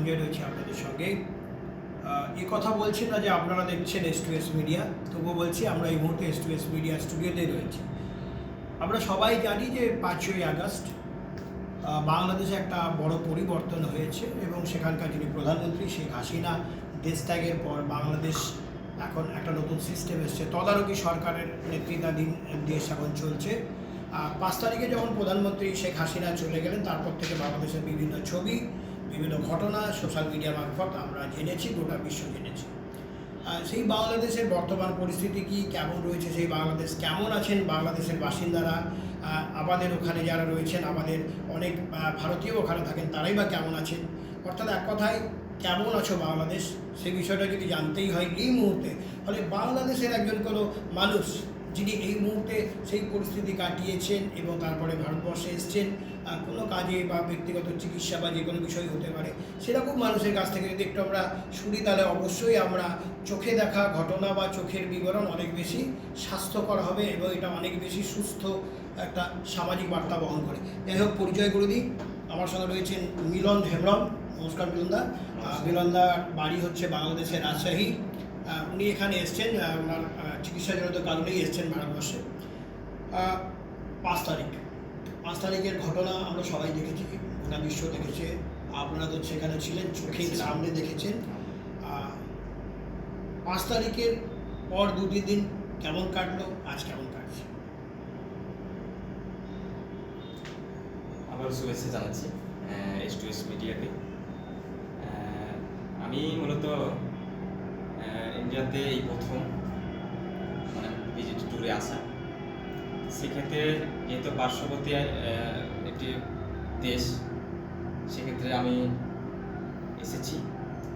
সঞ্জয় রয়েছে আপনাদের সঙ্গে। এ কথা বলছি না যে আপনারা দেখছেন এস টু এস মিডিয়া তবুও বলছি আমরা এই মুহূর্তে এস টু এস মিডিয়া স্টুডিওতে রয়েছি। আমরা সবাই জানি যে পাঁচই আগস্ট বাংলাদেশে একটা বড় পরিবর্তন হয়েছে এবং সেখানকার যিনি প্রধানমন্ত্রী শেখ হাসিনা, দেশ ত্যাগের পর বাংলাদেশ এখন একটা নতুন সিস্টেম এসছে। তদারকি সরকারের নেতৃত্বাধীন দেশ এখন চলছে। পাঁচ তারিখে যখন প্রধানমন্ত্রী শেখ হাসিনা চলে গেলেন, তারপর থেকে বাংলাদেশের বিভিন্ন ছবি বিভিন্ন ঘটনা সোশ্যাল মিডিয়া মারফত আমরা জেনেছি, গোটা বিশ্ব জেনেছি। সেই বাংলাদেশের বর্তমান পরিস্থিতি কি, কেমন রয়েছে, সেই বাংলাদেশ কেমন আছেন, বাংলাদেশের বাসিন্দারা আমাদের ওখানে যারা রয়েছেন, আমাদের অনেক ভারতীয় ওখানে থাকেন, তারাই বা কেমন আছেন? অর্থাৎ এক কথায়, কেমন আছো বাংলাদেশ? সেই বিষয়টা যদি জানতেই হয় এই মুহূর্তে ফলে বাংলাদেশের একজন কোনো মানুষ যিনি এই মুহূর্তে সেই পরিস্থিতি কাটিয়েছেন এবং তারপরে ভারতবর্ষে এসছেন কোনো কাজে বা ব্যক্তিগত চিকিৎসা বা যে কোনো বিষয় হতে পারে, সেরকম মানুষের কাছ থেকে যদি একটু আমরা শুনি, তাহলে অবশ্যই আমরা চোখে দেখা ঘটনা বা চোখের বিবরণ অনেক বেশি স্বাস্থ্যকর হবে এবং এটা অনেক বেশি সুস্থ একটা সামাজিক বার্তা বহন করে। যাই হোক, পরিচয় করে দিই। আমার সঙ্গে রয়েছেন মিলন হেমব্রম। নমস্কার, মিলনদা। মিলনদার বাড়ি হচ্ছে বাংলাদেশের রাজশাহী। উনি এখানে এসছেন ওনার চিকিৎসাজনিত কারণেই এসছেন ভারতবর্ষে। পাঁচ তারিখ। পাঁচ তারিখের ঘটনা আমরা সবাই দেখেছি গোটা বিশ্ব দেখেছে। আপনারা তো সেখানে ছিলেন চোখের সামনে দেখেছেন। পাঁচ তারিখের পর দু দিন কেমন কাটলো? আজ কেমন কাটছে? আবার শুভেচ্ছা জানাচ্ছি এস টু এস মিডিয়াকে। আমি মূলত ইন্ডিয়াতে এই প্রথম মানে ভিজিট ট্যুরে আসা। সেক্ষেত্রে যেহেতু পার্শ্ববর্তী একটি দেশ সেক্ষেত্রে আমি এসেছি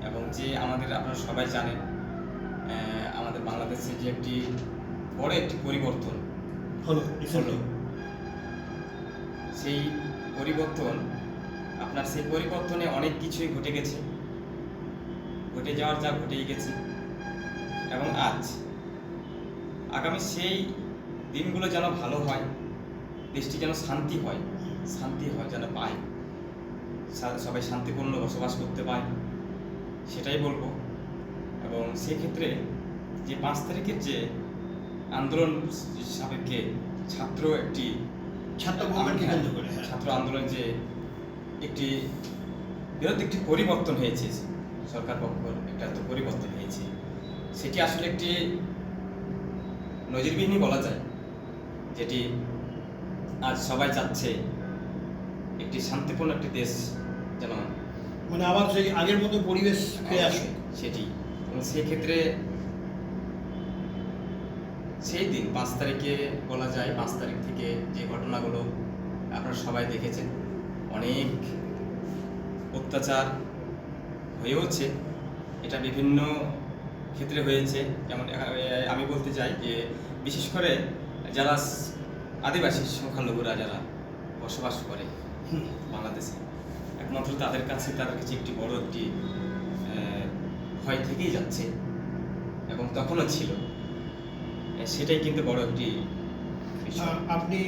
এবং যে আমাদের আপনারা সবাই জানেন আমাদের বাংলাদেশে যে একটি বড় একটি পরিবর্তন হলো হলো। সেই পরিবর্তন আপনার সেই পরিবর্তনে অনেক কিছুই ঘটে গেছে। ঘটে যাওয়ার যা ঘটেই গেছে। এবং আজ আগামী সেই দিনগুলো যেন ভালো হয় দেশটি যেন শান্তি হয় শান্তি হয় যেন পায় সবাই শান্তিপূর্ণ বসবাস করতে পায় সেটাই বলব এবং সেক্ষেত্রে যে পাঁচ তারিখের যে আন্দোলন সাপেক্ষে ছাত্র একটি ছাত্র হ্যাঁ। ছাত্র আন্দোলন যে একটি বৃহৎ একটি পরিবর্তন হয়েছে সরকার পক্ষের একটা তো পরিবর্তন হয়েছে সেটি আসলে একটি নজিরবিহীনই বলা যায় যেটি আজ সবাই চাচ্ছে একটি শান্তিপূর্ণ একটি দেশ যেন মানে আবার সেই আগের মতো পরিবেশ ফিরে আসে। সেটি। এবং সেই ক্ষেত্রে সেই দিন পাঁচ তারিখে বলা যায় পাঁচ তারিখ থেকে যে ঘটনাগুলো আপনারা সবাই দেখেছেন অনেক অত্যাচার হয়েওছে। এটা বিভিন্ন ক্ষেত্রে হয়েছে। যেমন আমি বলতে চাই যে বিশেষ করে যারা আদিবাসী সংখ্যালঘুরা যারা বসবাস করে বাংলাদেশে। একমাত্র তাদের কাছে তাদের কাছে একটি বড় একটি ভয় থেকেই যাচ্ছে এবং তখনও ছিল। সেটাই কিন্তু বড় একটি আপনি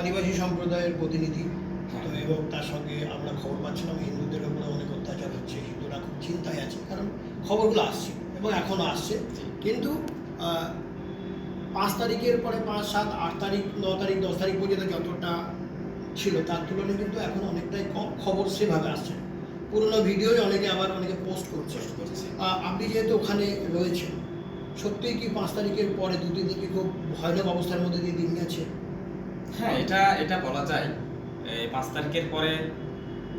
আদিবাসী সম্প্রদায়ের প্রতিনিধি হ্যাঁ। তো এবং তার সঙ্গে আমরা খবর পাচ্ছিলাম হিন্দুদের উপরে অনেক অত্যাচার হচ্ছে হিন্দুরা খুব চিন্তায় আছে কারণ খবরগুলো আসছে এবং এখনও আসছে। কিন্তু পাঁচ তারিখের পরে পাঁচ সাত আট তারিখ ন তারিখ দশ তারিখ পর্যন্ত যতটা ছিল তার তুলনায় কিন্তু এখন অনেকটাই কম খবর সেভাবে আসছে। পুরোনো ভিডিওই অনেকে আবার অনেকে পোস্ট করছে করছে। আপনি যেহেতু ওখানে রয়েছেন সত্যিই কি পাঁচ তারিখের পরে দু তিন দিন কি খুব ভয়ানক অবস্থার মধ্যে দিয়ে দিন গেছে হ্যাঁ এটা এটা বলা যায় পাঁচ তারিখের পরে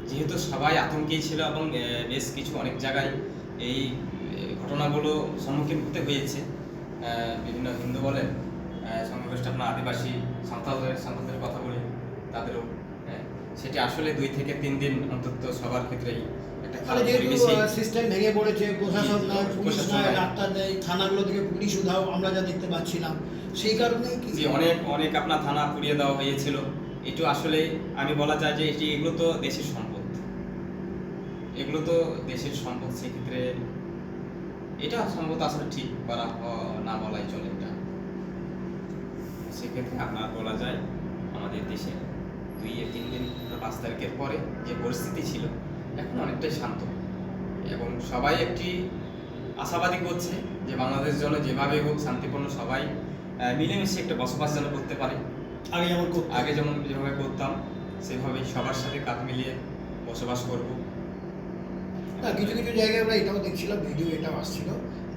যেহেতু সবাই আতঙ্কেই ছিল এবং বেশ কিছু অনেক জায়গায় এই ঘটনাগুলো সম্মুখীন হতে হয়েছে বিভিন্ন হিন্দু বলেন সংখ্যাগরিষ্ঠ আপনার আদিবাসী সাঁওতালদের সাঁওতালদের কথা বলি তাদেরও হ্যাঁ, সেটি আসলে দুই থেকে তিন দিন অন্তত সবার ক্ষেত্রেই মানে যেহেতু সিস্টেম ভেঙে পড়েছে প্রশাসন নয় পুলিশ নয়। ডাক্তার নেই থানাগুলো থেকে পুলিশ উধাও আমরা যা দেখতে পাচ্ছিলাম। সেই কারণেই কি অনেক অনেক আপনার থানা পুড়িয়ে দেওয়া হয়েছিল। এটু আসলে আমি বলা যায় যে এটি এগুলো তো দেশের সম্পদ। এগুলো তো দেশের সম্পদ সেক্ষেত্রে এটা সম্ভবত আসলে ঠিক করা না বলাই চলে এটা। সেক্ষেত্রে আপনার বলা যায় আমাদের দেশে দুই এ তিন দিন পাঁচ তারিখের পরে যে পরিস্থিতি ছিল এখন অনেকটাই শান্ত। এবং সবাই একটি আশাবাদী করছে যে বাংলাদেশ জন্য যেভাবে হোক শান্তিপূর্ণ সবাই মিলেমিশে একটা বসবাস যেন করতে পারে। আগে যেমন আগে যেমন যেভাবে করতাম সেভাবেই সবার সাথে কাঁধ মিলিয়ে বসবাস করব। না কিছু কিছু জায়গায় আমরা এটাও দেখছিলাম ভিডিও এটাও আসছিল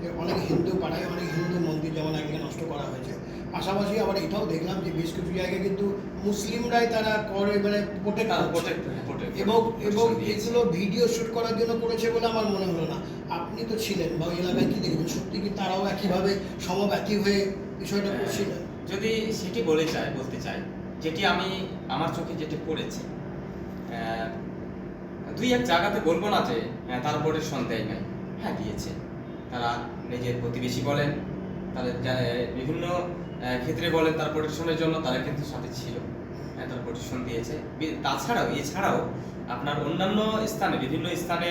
যে অনেক হিন্দু পাড়ায় অনেক হিন্দু মন্দির যেমন একদিকে নষ্ট করা হয়েছে। পাশাপাশি আবার এটাও দেখলাম যে বেশ কিছু জায়গায় কিন্তু মুসলিমরাই তারা করে মানে প্রোটেক্ট protect- এবং এবং এগুলো ভিডিও শুট করার জন্য করেছে বলে আমার মনে হলো না। আপনি তো ছিলেন বা এলাকায় কি দেখবেন? সত্যি কি তারাও একইভাবে সমব্যথী হয়ে বিষয়টা করছিলেন? যদি সেটি বলে চাই বলতে চাই যেটি আমি আমার চোখে যেটি পড়েছি দুই এক জায়গাতে বলব না যে আহ, তার উপরে সন্দেহ নাই। হ্যাঁ দিয়েছে। তারা নিজের প্রতিবেশী বলেন তাদের বিভিন্ন ক্ষেত্রে বলেন তার প্রোটেকশনের জন্য তারা কিন্তু সাথে ছিল। হ্যাঁ তার প্রোটেকশন দিয়েছে। তাছাড়াও এছাড়াও আপনার অন্যান্য স্থানে বিভিন্ন স্থানে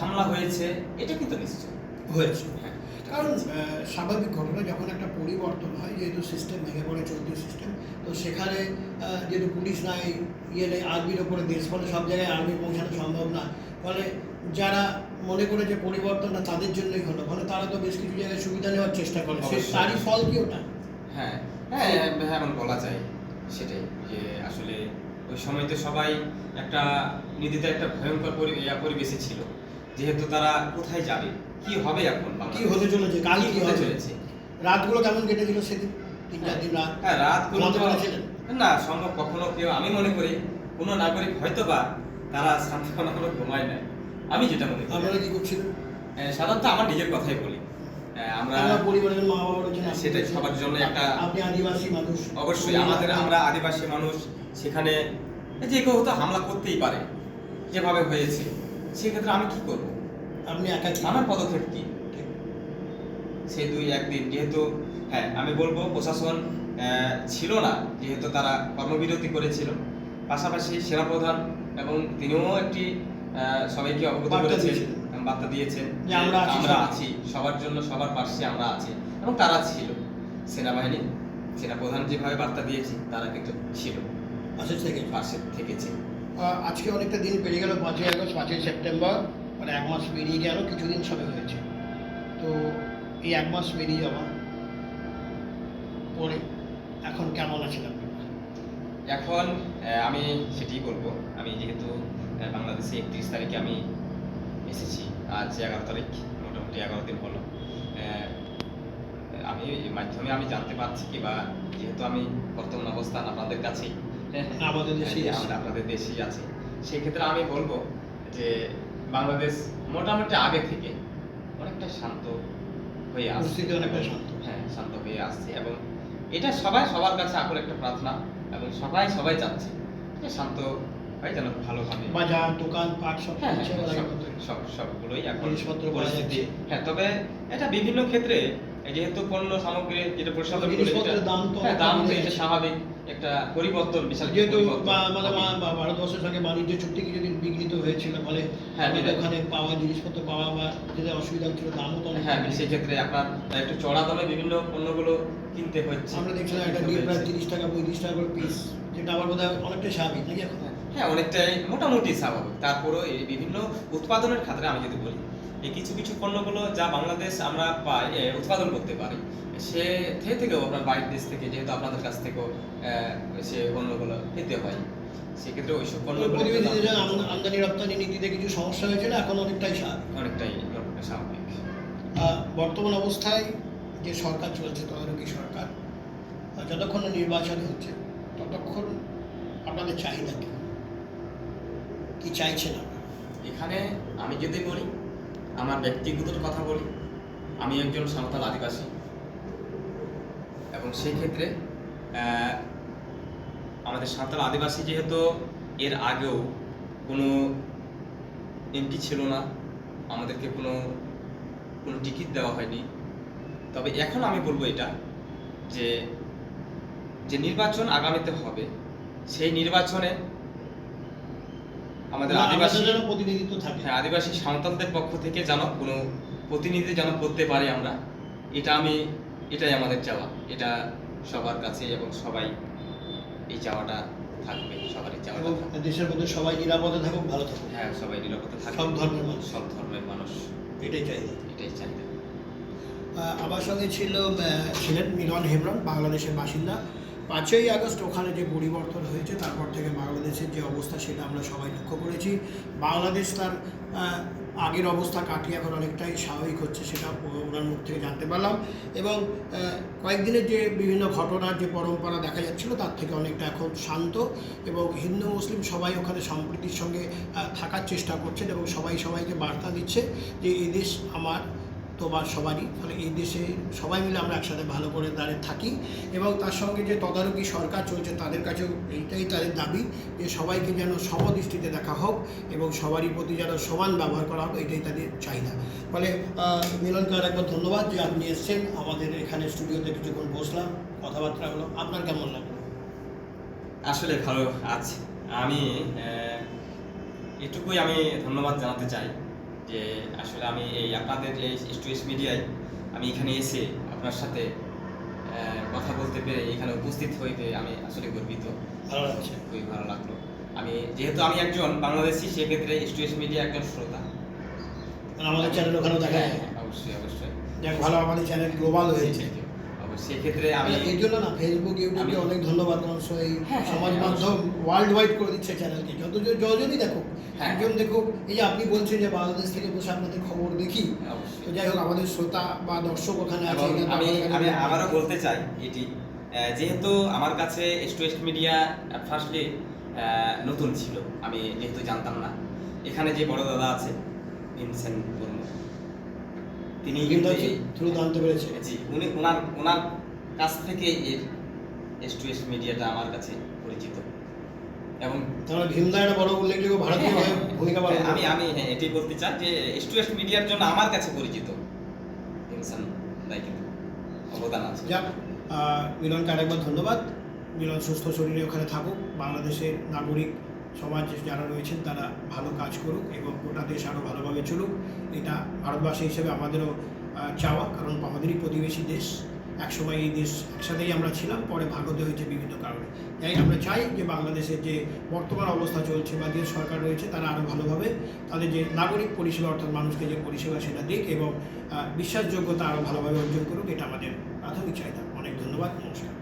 হামলা হয়েছে এটা কিন্তু নিশ্চয় হয়েছে। হ্যাঁ কারণ স্বাভাবিক ঘটনা যখন একটা পরিবর্তন হয় যেহেতু সিস্টেম ভেঙে পড়ে চলতি সিস্টেম তো সেখানে যেহেতু পুলিশ নাই ইয়ে নেই আর্মির ওপরে দেশ ফলে সব জায়গায় আর্মি পৌঁছানো সম্ভব না। ফলে যারা মনে করে যে পরিবর্তনটা তাদের জন্যই হলো ফলে তারা তো বেশ কিছু জায়গায় সুবিধা নেওয়ার চেষ্টা করে। সে। তারই ফল কি ওটা? হ্যাঁ হ্যাঁ এমন বলা যায় সেটাই যে আসলে ওই সময় তো সবাই একটা নির্দিত একটা ভয়ঙ্কর পরি- পরিবেশে ছিল। যেহেতু তারা কোথায় যাবে? কি হবে এখন? কি? হতে চলেছে? কাল কি হতে চলেছে? রাতগুলো কেমন কেটে কেটেছিল সেদিন? তিন চার দিন রাত? হ্যাঁ রাত ঘুমাতে পেরেছিলেন? না সম্ভব কখনো কেউ আমি মনে করি কোনো নাগরিক হয়তো বা তারা শান্তিপূর্ণ ঘুমায় না আমি যেটা মনে করি। আপনারা কি করছিলেন? আহ, সাধারণত আমার নিজের কথাই বলি। আমরা পরিবারের মা বাবা রয়েছেন সেটাই, সবার জন্য একটা- আপনি আদিবাসী মানুষ। অবশ্যই আমাদের আমরা আদিবাসী মানুষ সেখানে যে কেউ তো হামলা করতেই পারে যেভাবে হয়েছে সেক্ষেত্রে আমি কি করব? আপনি একা আমার পদক্ষেপ কি? সেই দুই একদিন। যেহেতু হ্যাঁ আমি বলব প্রশাসন ছিল না যেহেতু তারা কর্মবিরতি করেছিল। পাশাপাশি সেনাপ্রধান এবং তিনিও একটি সবাইকে অবগত করেছেন বার্তা দিয়েছেন আমরা আছি আমরা আছি সবার জন্য সবার পাশে আমরা আছি এবং তারা ছিল। সেনাবাহিনী সেনাপ্রধান যেভাবে বার্তা দিয়েছে তারা কিন্তু ছিল। পাশে থেকে পাশে থেকেছে। আজকে অনেকটা দিন পেরিয়ে গেল পাঁচই আগস্ট পাঁচই সেপ্টেম্বর। মানে এক মাস পেরিয়ে গেল কিছুদিন সবে হয়েছে। তো এই এক মাস পেরিয়ে যাওয়া পরে এখন কেমন আছেন আপনি? এখন আমি সেটি বলব। আমি যেহেতু বাংলাদেশে একত্রিশ তারিখে আমি এসেছি আজ এগারো তারিখ মোটামুটি এগারো দিন হলো। আমি মাধ্যমে আমি জানতে পারছি কি বা যেহেতু আমি বর্তমান অবস্থান আপনাদের কাছেই আমাদের দেশেই আপনাদের দেশেই আছে। সেই ক্ষেত্রে আমি বলব যে বাংলাদেশ মোটামুটি আগে থেকে অনেকটা শান্ত হয়ে আসছে অনেকটা শান্ত। হ্যাঁ শান্ত হয়ে আসছে এবং এটা সবাই সবার কাছে আকুল একটা প্রার্থনা এবং সবাই সবাই চাচ্ছে যে শান্ত হয় যেন ভালোভাবে বাজার দোকান পাট সব হ্যাঁ হ্যাঁ, সব-। সবগুলোই এখন পরিস্থিতি হ্যাঁ তবে এটা বিভিন্ন ক্ষেত্রে যেহেতু পণ্য সামগ্রী যেটা পরিশোধন করে দাম তো হ্যাঁ দাম তো এটা স্বাভাবিক একটা পরিবর্তন বিশাল যেহেতু ভারতবর্ষের সঙ্গে বাণিজ্য চুক্তি কিছুদিন বিঘ্নিত হয়েছিল ফলে হ্যাঁ, ওখানে পাওয়া জিনিসপত্র পাওয়া বা যেটা অসুবিধা হচ্ছিল দামও তো হ্যাঁ সেই ক্ষেত্রে আপনার একটু চড়া দামে বিভিন্ন পণ্যগুলো কিনতে হচ্ছে। আমরা দেখছিলাম একটা ডিম প্রায় তিরিশ টাকা পঁয়ত্রিশ টাকা করে পিস যেটা আবার বোধ হয় অনেকটাই স্বাভাবিক নাকি এখন? হ্যাঁ অনেকটাই মোটামুটি স্বাভাবিক। তারপরেও এই বিভিন্ন উৎপাদনের ক্ষেত্রে আমি যদি বলি এই কিছু কিছু পণ্যগুলো যা বাংলাদেশ আমরা পাই উৎপাদন করতে পারি সে থেকে থেকেও আপনার বাইরের দেশ থেকে যেহেতু আপনাদের কাছ থেকেও সে পণ্যগুলো পেতে হয়। সেক্ষেত্রে ওইসব পণ্যগুলো আমদানি রপ্তানি নীতিতে কিছু সমস্যা হয়েছিল এখন অনেকটাই স্বাভাবিক। অনেকটাই অনেকটা স্বাভাবিক। বর্তমান অবস্থায় যে সরকার চলছে তদারকি সরকার যতক্ষণ নির্বাচন হচ্ছে ততক্ষণ আপনাদের চাহিদা কি? চাইছেন এখানে আমি যদি বলি আমার ব্যক্তিগত কথা বলি, আমি একজন সাঁওতাল আদিবাসী। এবং সেই ক্ষেত্রে আমাদের সাঁওতাল আদিবাসী যেহেতু এর আগেও কোনো এমপি ছিল না, আমাদেরকে কোনো কোনো টিকিট দেওয়া হয়নি। তবে এখন আমি বলব এটা, যে যে নির্বাচন আগামীতে হবে, সেই নির্বাচনে আমাদের না, আদিবাসী প্রতিনিধিত্ব থাকে। হ্যাঁ আদিবাসী সাঁওতালদের পক্ষ থেকে যেন কোনো প্রতিনিধি যেন করতে পারি আমরা এটা আমি এটাই আমাদের চাওয়া। এটা সবার কাছে এবং সবাই এই চাওয়াটা থাকবে সবারই চাওয়াটা এবং দেশের মধ্যে সবাই নিরাপদে থাকুক ভালো থাকুক। হ্যাঁ সবাই নিরাপদে থাকুক। সব ধর্মের মানুষ। সব ধর্মের মানুষ। এটাই চাই। এটাই চাহিদা আমার সঙ্গে ছিল ছিলেন মিলন হেমরন বাংলাদেশের বাসিন্দা। পাঁচই আগস্ট ওখানে যে পরিবর্তন হয়েছে, তারপর থেকে বাংলাদেশের যে অবস্থা সেটা আমরা সবাই লক্ষ্য করেছি। বাংলাদেশ তার আগের অবস্থা কাটিয়ে এখন অনেকটাই স্বাভাবিক হচ্ছে সেটা ওনার মুখ থেকে জানতে পারলাম। এবং কয়েকদিনের যে বিভিন্ন ঘটনার যে পরম্পরা দেখা যাচ্ছিল, তার থেকে অনেকটা এখন শান্ত এবং হিন্দু, মুসলিম সবাই ওখানে সম্প্রীতির সঙ্গে থাকার চেষ্টা করছেন এবং সবাই সবাইকে বার্তা দিচ্ছে যে এই দেশ আমার। তোমার সবারই। ফলে এই দেশে সবাই মিলে আমরা একসাথে ভালো করে দাঁড়িয়ে থাকি এবং তার সঙ্গে যে তদারকি সরকার চলছে তাদের কাছেও এইটাই তাদের দাবি যে সবাইকে যেন সমদৃষ্টিতে দেখা হোক এবং সবারই প্রতি যেন সমান ব্যবহার করা হোক এটাই তাদের চাহিদা। ফলে মিলনকে একবার ধন্যবাদ যে আপনি এসছেন আমাদের এখানে স্টুডিওতে কিছুক্ষণ বসলাম, কথাবার্তা হলো, আপনার কেমন লাগল? আসলে ভালো আছে। আমি এটুকুই আমি ধন্যবাদ জানাতে চাই। যে আসলে আমি এই আপনাদের এই স্টুয়েস মিডিয়ায় আমি এখানে এসে আপনার সাথে কথা বলতে পেরে এখানে উপস্থিত হইতে আমি আসলে গর্বিত। ভালো লাগছে। খুবই ভালো লাগল। আমি যেহেতু আমি একজন বাংলাদেশি সেক্ষেত্রে স্টুয়েস মিডিয়া একজন শ্রোতা। আমাদের চ্যানেল ওখানেও দেখা যায় হ্যাঁ, অবশ্যই অবশ্যই। দেখ ভালো আমাদের চ্যানেল গ্লোবাল হয়েছে। অবশ্যই সেক্ষেত্রে আমি এই জন্য না ফেসবুক ইউটিউবে অনেক ধন্যবাদ মানুষ এই হ্যাঁ, সমাজ হ্যাঁ, মাধ্যম ওয়ার্ল্ড ওয়াইড করে দিচ্ছে চ্যানেলকে যত যজনই হ্যাঁ। একজন দেখুক এই যে আপনি বলছেন যে বাংলাদেশ থেকে বসে আপনাদের খবর দেখি তো যাই হোক আমাদের শ্রোতা বা দর্শক ওখানে আছে আমি আমি এখানে- আবারও বলতে চাই এটি। যেহেতু আমার কাছে স্টুয়েস্ট মিডিয়া ফার্স্টলি নতুন ছিল। আমি যেহেতু জানতাম না। এখানে যে বড় দাদা আছে ভিনসেন্ট তিনি কিন্তু থ্রু জানতে পেরেছে। জি উনি ওনার ওনার কাছ থেকে এর স্টুয়েস্ট মিডিয়াটা আমার কাছে পরিচিত। এবং তাহলে ভীমদা একটা বড় উল্লেখযোগ্য ভারতীয় হয়ে ভূমিকা পালন হ্যাঁ, আমি আমি হ্যাঁ, এটাই বলতে চাই যে স্টুয়েস্ট মিডিয়ার জন্য আমার কাছে পরিচিত। ভিনসেন্ট দাই কিন্তু অবদান আছে। যাক মিলনকে আরেকবার ধন্যবাদ। মিলন সুস্থ শরীরে ওখানে থাকুক। বাংলাদেশের নাগরিক সমাজ যারা রয়েছেন তারা ভালো কাজ করুক এবং গোটা দেশ আরও ভালোভাবে চলুক। এটা ভারতবাসী হিসেবে আমাদেরও চাওয়া, কারণ আমাদেরই প্রতিবেশী দেশ। একসময় এই দেশ একসাথেই আমরা ছিলাম, পরে ভাগ হতে হয়েছে বিভিন্ন কারণে। তাই আমরা চাই যে বাংলাদেশের যে বর্তমান অবস্থা চলছে বা যে সরকার রয়েছে তারা আরও ভালোভাবে তাদের যে নাগরিক পরিষেবা, অর্থাৎ মানুষকে যে পরিষেবা সেটা দিক এবং বিশ্বাসযোগ্যতা আরও ভালোভাবে অর্জন করুক, এটা আমাদের প্রাথমিক চাহিদা। অনেক ধন্যবাদ, নমস্কার।